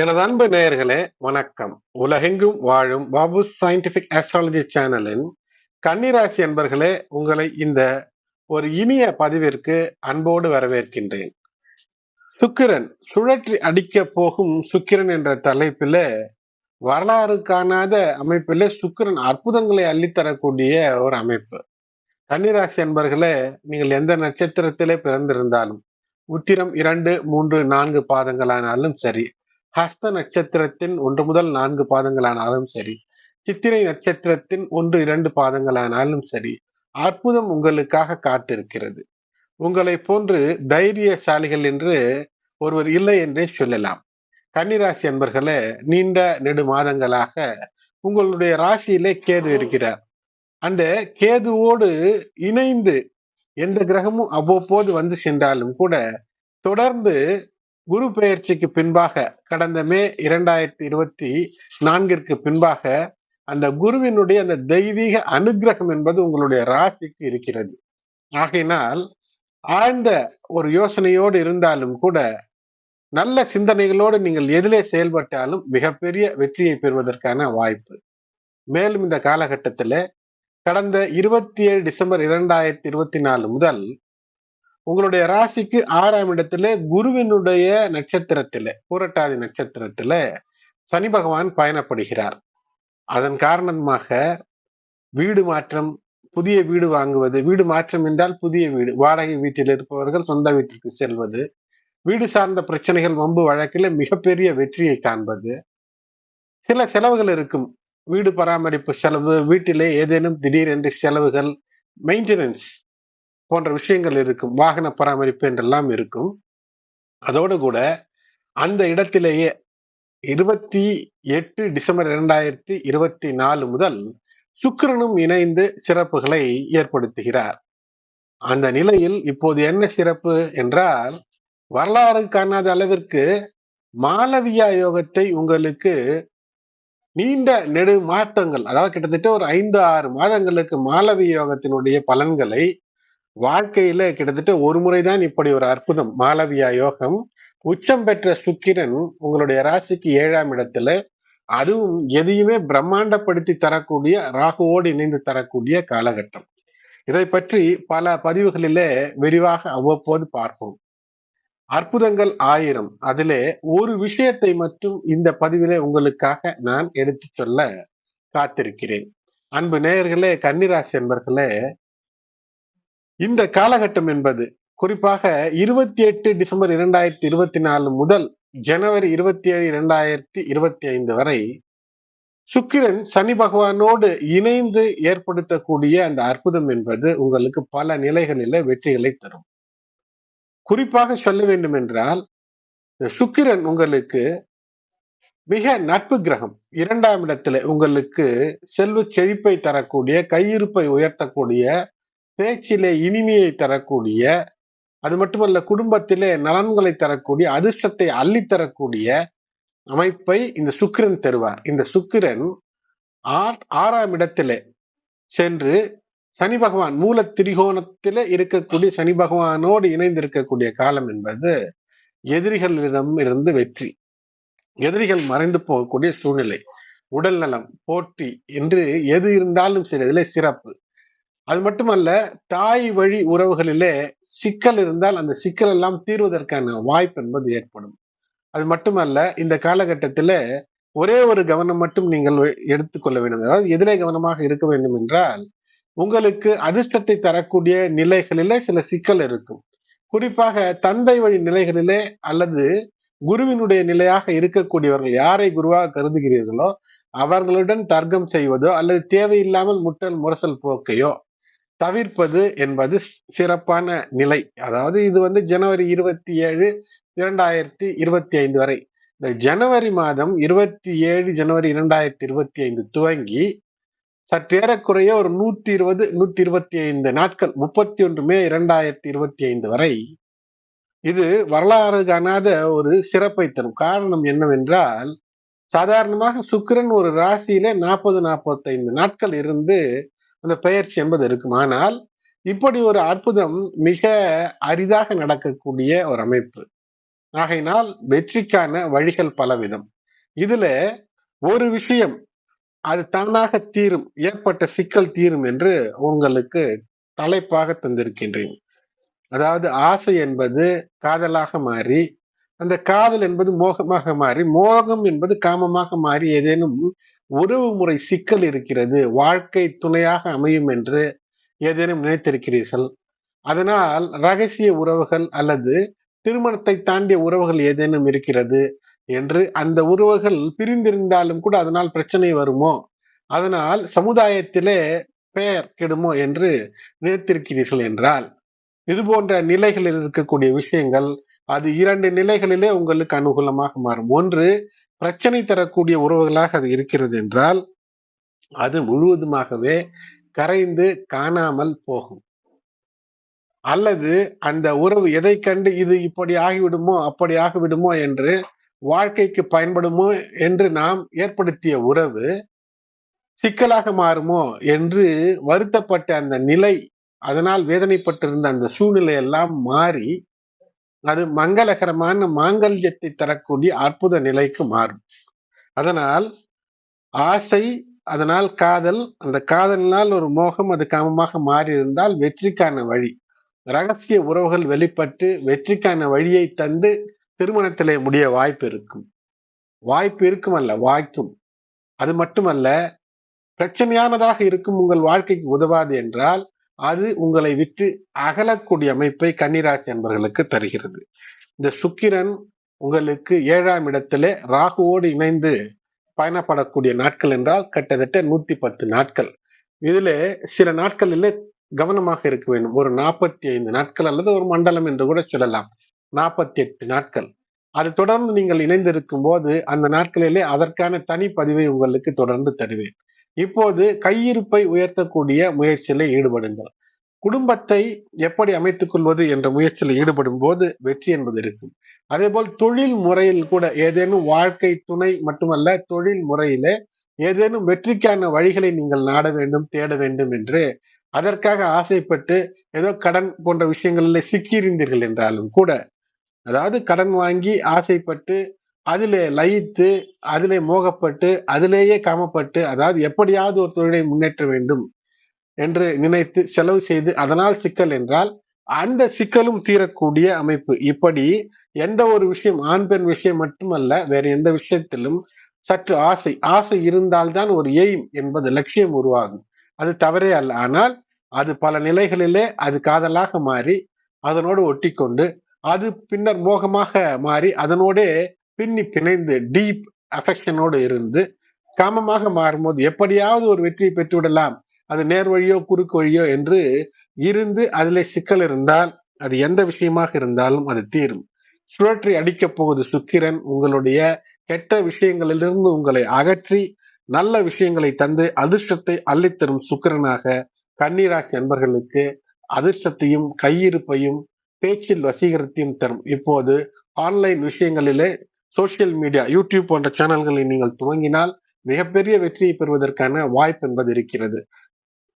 எனது அன்பு நேயர்களே வணக்கம். உலகெங்கும் வாழும் பாபு சயின்டிபிக் ஆஸ்ட்ராலஜி சேனலின் கன்னிராசி அன்பர்களே உங்களை இந்த ஒரு இனிய பதிவிற்கு அன்போடு வரவேற்கின்றேன். சுக்கிரன் சுழற்றி அடிக்க போகும் சுக்கிரன் என்ற தலைப்பில வரலாறு காணாத அமைப்பில சுக்கிரன் அற்புதங்களை அள்ளித்தரக்கூடிய ஒரு அமைப்பு. கன்னிராசி அன்பர்களே நீங்கள் எந்த நட்சத்திரத்திலே பிறந்திருந்தாலும் உத்திரம் இரண்டு மூன்று நான்கு பாதங்களானாலும் சரி ஹஸ்த நட்சத்திரத்தின் ஒன்று முதல் நான்கு பாதங்களானாலும் சரி சித்திரை நட்சத்திரத்தின் ஒன்று இரண்டு பாதங்களானாலும் சரி அற்புதம் உங்களுக்காக காத்திருக்கிறது. உங்களை போன்று தைரியசாலிகள் என்று ஒருவர் இல்லை என்றே சொல்லலாம். கன்னிராசி என்பர்களே நீண்ட நெடு மாதங்களாக உங்களுடைய ராசியிலே கேது இருக்கிறார். அந்த கேதுவோடு இணைந்து எந்த கிரகமும் அவ்வப்போது வந்து சென்றாலும் கூட தொடர்ந்து குரு பெயர்ச்சிக்கு பின்பாக கடந்த மே இரண்டாயிரத்தி இருபத்தி நான்கிற்கு பின்பாக அந்த குருவினுடைய அந்த தெய்வீக அனுகிரகம் என்பது உங்களுடைய ராசிக்கு இருக்கிறது. ஆகையினால் ஆழ்ந்த ஒரு யோசனையோடு இருந்தாலும் கூட நல்ல சிந்தனைகளோடு நீங்கள் எதிலே செயல்பட்டாலும் மிகப்பெரிய வெற்றியை பெறுவதற்கான வாய்ப்பு. மேலும் இந்த காலகட்டத்தில் கடந்த இருபத்தி ஏழு டிசம்பர் இரண்டாயிரத்தி இருபத்தி நாலு முதல் உங்களுடைய ராசிக்கு ஆறாம் இடத்துல குருவினுடைய நட்சத்திரத்துல பூரட்டாதி நட்சத்திரத்துல சனி பகவான் பயணப்படுகிறார். அதன் காரணமாக வீடு மாற்றம் புதிய வீடு வாங்குவது வீடு மாற்றம் என்றால் புதிய வீடு வாடகை வீட்டில் இருப்பவர்கள் சொந்த வீட்டிற்கு செல்வது வீடு சார்ந்த பிரச்சனைகள் வம்பு வழக்கில் மிகப்பெரிய வெற்றியை காண்பது. சில செலவுகள் இருக்கும். வீடு பராமரிப்பு செலவு வீட்டிலே ஏதேனும் திடீரென்று செலவுகள் மெயின்டெனன்ஸ் போன்ற விஷயங்கள் இருக்கும். வாகன பராமரிப்பு என்றெல்லாம் இருக்கும். அதோடு கூட அந்த இடத்திலேயே இருபத்தி எட்டு டிசம்பர் இரண்டாயிரத்தி இருபத்தி நாலு முதல் சுக்கிரனும் இணைந்து சிறப்புகளை ஏற்படுத்துகிறார். அந்த நிலையில் இப்போது என்ன சிறப்பு என்றால் வரலாறு காணாத அளவிற்கு மாலவியா யோகத்தை உங்களுக்கு நீண்ட நெடு மாற்றங்கள் அதாவது கிட்டத்தட்ட ஒரு ஐந்து ஆறு மாதங்களுக்கு மாலவிய யோகத்தினுடைய பலன்களை வாழ்க்கையில கிட்டத்தட்ட ஒரு முறைதான் இப்படி ஒரு அற்புதம். மாலவியா யோகம் உச்சம் பெற்ற சுக்கிரன் உங்களுடைய ராசிக்கு ஏழாம் இடத்துல அதுவும் எதையுமே பிரம்மாண்டப்படுத்தி தரக்கூடிய ராகுவோடு இணைந்து தரக்கூடிய காலகட்டம். இதை பற்றி பல பதிவுகளிலே விரிவாக அவ்வப்போது பார்ப்போம். அற்புதங்கள் ஆயிரம். அதிலே ஒரு விஷயத்தை மட்டும் இந்த பதிவிலே உங்களுக்காக நான் எடுத்து சொல்ல காத்திருக்கிறேன். அன்பு நேயர்களே கன்னிராசி என்பர்களே இந்த காலகட்டம் என்பது குறிப்பாக இருபத்தி எட்டு டிசம்பர் இரண்டாயிரத்தி இருபத்தி நாலு முதல் ஜனவரி இருபத்தி ஏழு இரண்டாயிரத்தி இருபத்தி ஐந்து வரை சுக்கிரன் சனி பகவானோடு இணைந்து ஏற்படுத்தக்கூடிய அந்த அற்புதம் என்பது உங்களுக்கு பல நிலைகளில வெற்றிகளை தரும். குறிப்பாக சொல்ல வேண்டும் என்றால் சுக்கிரன் உங்களுக்கு மிக நட்பு கிரகம். இரண்டாம் இடத்துல உங்களுக்கு செல்வ செழிப்பை தரக்கூடிய கையிருப்பை உயர்த்தக்கூடிய பேச்சிலே இனிமையை தரக்கூடிய அது மட்டுமல்ல குடும்பத்திலே நலன்களை தரக்கூடிய அதிர்ஷ்டத்தை அள்ளித்தரக்கூடிய அமைப்பை இந்த சுக்கிரன் தருவார். இந்த சுக்கிரன் ஆறாம் இடத்திலே சென்று சனி பகவான் மூல திரிகோணத்தில இருக்கக்கூடிய சனி பகவானோடு இணைந்து இருக்கக்கூடிய காலம் என்பது எதிரிகளிடம் இருந்து வெற்றி. எதிரிகள் மறைந்து போகக்கூடிய சூழ்நிலை. உடல் நலம் போட்டி என்று எது இருந்தாலும் சரி இதில் சிறப்பு. அது மட்டுமல்ல தாய் வழி உறவுகளிலே சிக்கல் இருந்தால் அந்த சிக்கல் எல்லாம் தீர்வதற்கான வாய்ப்பு என்பது ஏற்படும். அது மட்டுமல்ல இந்த காலகட்டத்தில் ஒரே ஒரு கவனம் மட்டும் நீங்கள் எடுத்துக்கொள்ள வேண்டும். அதாவது எதிரே கவனமாக இருக்க வேண்டும் என்றால் உங்களுக்கு அதிர்ஷ்டத்தை தரக்கூடிய நிலைகளிலே சில சிக்கல் இருக்கும். குறிப்பாக தந்தை வழி நிலைகளிலே அல்லது குருவினுடைய நிலையாக இருக்கக்கூடியவர்கள் யாரை குருவாக கருதுகிறீர்களோ அவர்களுடன் தர்க்கம் செய்வதோ அல்லது தேவையில்லாமல் முட்டல் முரசல் போக்கையோ தவிர்ப்பது என்பது சிறப்பான நிலை. அதாவது இது வந்து ஜனவரி இருபத்தி ஏழு இரண்டாயிரத்தி இருபத்தி ஐந்து வரை. இந்த ஜனவரி மாதம் இருபத்தி ஏழு ஜனவரி இரண்டாயிரத்தி இருபத்தி ஐந்து துவங்கி சற்றேறக்குறைய ஒரு நூத்தி இருபது நூத்தி இருபத்தி ஐந்து நாட்கள் முப்பத்தி ஒன்று மே இரண்டாயிரத்தி இருபத்தி ஐந்து வரை. இது வரலாறு காணாத ஒரு சிறப்பை தரும். காரணம் என்னவென்றால் சாதாரணமாக சுக்கிரன் ஒரு ராசியில நாற்பது நாற்பத்தைந்து நாட்கள் இருந்து அந்த பெயர்ச்சி என்பது இருக்கும். ஆனால் இப்படி ஒரு அற்புதம் மிக அரிதாக நடக்கக்கூடிய ஒரு அமைப்பு. ஆகையினால் வெற்றிக்கான வழிகள் பலவிதம். இதுல ஒரு விஷயம் அது தானாக தீரும் ஏற்பட்ட சிக்கல் தீரும் என்று உங்களுக்கு தலைப்பாக தந்திருக்கின்றேன். அதாவது ஆசை என்பது காதலாக மாறி அந்த காதல் என்பது மோகமாக மாறி மோகம் என்பது காமமாக மாறி ஏதேனும் உறவு முறை சிக்கல் இருக்கிறது வாழ்க்கை துணையாக அமையும் என்று ஏதேனும் நினைத்திருக்கிறீர்கள். அதனால் ரகசிய உறவுகள் அல்லது திருமணத்தை தாண்டிய உறவுகள் ஏதேனும் இருக்கிறது என்று அந்த உறவுகள் பிரிந்திருந்தாலும் கூட அதனால் பிரச்சனை வருமோ? அதனால் சமுதாயத்திலே பெயர் கெடுமோ என்று நினைத்திருக்கிறீர்கள் என்றால் இது போன்ற நிலைகளில் இருக்கக்கூடிய விஷயங்கள் அது இரண்டு நிலைகளிலே உங்களுக்கு அனுகூலமாக மாறும். ஒன்று பிரச்சனை தரக்கூடிய உறவுகளாக அது இருக்கிறது என்றால் அது முழுவதுமாகவே கரைந்து காணாமல் போகும். அல்லது அந்த உறவு எதை கண்டு இது இப்படி ஆகிவிடுமோ அப்படி ஆகிவிடுமோ என்று வாழ்க்கைக்கு பயன்படுமோ என்று நாம் ஏற்படுத்திய உறவு சிக்கலாக மாறுமோ என்று வருத்தப்பட்ட அந்த நிலை அதனால் வேதனைப்பட்டிருந்த அந்த சூழ்நிலை எல்லாம் மாறி அது மங்களகரமான மாங்கல்யத்தை தரக்கூடிய அற்புத நிலைக்கு மாறும். அதனால் ஆசை அதனால் காதல் அந்த காதலினால் ஒரு மோகம் அது காமமாக மாறி இருந்தால் வெற்றிக்கான வழி. ரகசிய உறவுகள் வெளிப்பட்டு வெற்றிக்கான வழியை தந்து திருமணத்திலே முடிய வாய்ப்பு இருக்கும். வாய்ப்பு இருக்கும் அல்ல வாய்க்கும். அது மட்டுமல்ல பிரச்சனையானதாக இருக்கும் உங்கள் வாழ்க்கைக்கு உதவாது என்றால் அது உங்களை விட்டு அகலக்கூடிய அமைப்பை கன்னிராசி என்பவர்களுக்கு தருகிறது. இந்த சுக்கிரன் உங்களுக்கு ஏழாம் இடத்திலே ராகுவோடு இணைந்து பயணப்படக்கூடிய நாட்கள் என்றால் கிட்டத்தட்ட நூத்தி பத்து நாட்கள். இதுல சில நாட்களிலே கவனமாக இருக்க வேண்டும். ஒரு நாற்பத்தி ஐந்து நாட்கள் அல்லது ஒரு மண்டலம் என்று கூட சொல்லலாம். நாற்பத்தி எட்டு நாட்கள். அது தொடர்ந்து நீங்கள் இணைந்திருக்கும் போது அந்த நாட்களிலே அதற்கான தனி பதிவை உங்களுக்கு தொடர்ந்து தருவேன். இப்போது கையிருப்பை உயர்த்தக்கூடிய முயற்சியில ஈடுபடுங்கள். குடும்பத்தை எப்படி அமைத்துக் கொள்வது என்ற முயற்சியில் ஈடுபடும் போது வெற்றி என்பது இருக்கும். அதே போல் தொழில் முறையில் கூட ஏதேனும் வாழ்க்கை துணை மட்டுமல்ல தொழில் முறையில ஏதேனும் வெற்றிக்கான வழிகளை நீங்கள் நாட வேண்டும் தேட வேண்டும் என்று அதற்காக ஆசைப்பட்டு ஏதோ கடன் போன்ற விஷயங்களில் சிக்கியிருந்தீர்கள் என்றாலும் கூட அதாவது கடன் வாங்கி ஆசைப்பட்டு அதிலே லயித்து அதிலே மோகப்பட்டு அதிலேயே காமப்பட்டு அதாவது எப்படியாவது ஒரு தொழிலை முன்னேற்ற வேண்டும் என்று நினைத்து செலவு செய்து அதனால் சிக்கல் என்றால் அந்த சிக்கலும் தீரக்கூடிய அமைப்பு. இப்படி எந்த ஒரு விஷயம் ஆண் பெண் விஷயம் மட்டுமல்ல வேற எந்த விஷயத்திலும் சற்று ஆசை. ஆசை இருந்தால்தான் ஒரு எய்ம் என்பது லட்சியம் உருவாகும். அது தவறே அல்ல. ஆனால் அது பல நிலைகளிலே அது காதலாக மாறி அதனோடு ஒட்டி கொண்டு அது பின்னர் மோகமாக மாறி அதனோடே பின்னி பிணைந்து டீப் அஃபெக்ஷனோடு இருந்து காமமாக மாறும்போது எப்படியாவது ஒரு வெற்றியை பெற்றுவிடலாம். அது நேர் வழியோ குறுக்கு வழியோ என்று இருந்து அதிலே சிக்கல் இருந்தால் அது எந்த விஷயமாக இருந்தாலும் அது தீரும். சுழற்றி அடிக்கப் போவது சுக்கிரன் உங்களுடைய கெட்ட விஷயங்களிலிருந்து உங்களை அகற்றி நல்ல விஷயங்களை தந்து அதிர்ஷ்டத்தை அள்ளித்தரும் சுக்கிரனாக கன்னிராசி நண்பர்களுக்கு அதிர்ஷ்டத்தையும் கையிருப்பையும் பேச்சில் வசீகரத்தையும் தரும். இப்போது ஆன்லைன் விஷயங்களிலே சோசியல் மீடியா யூடியூப் போன்ற சேனல்களை நீங்கள் துவங்கினால் மிகப்பெரிய வெற்றியை பெறுவதற்கான வாய்ப்பு என்பது இருக்கிறது.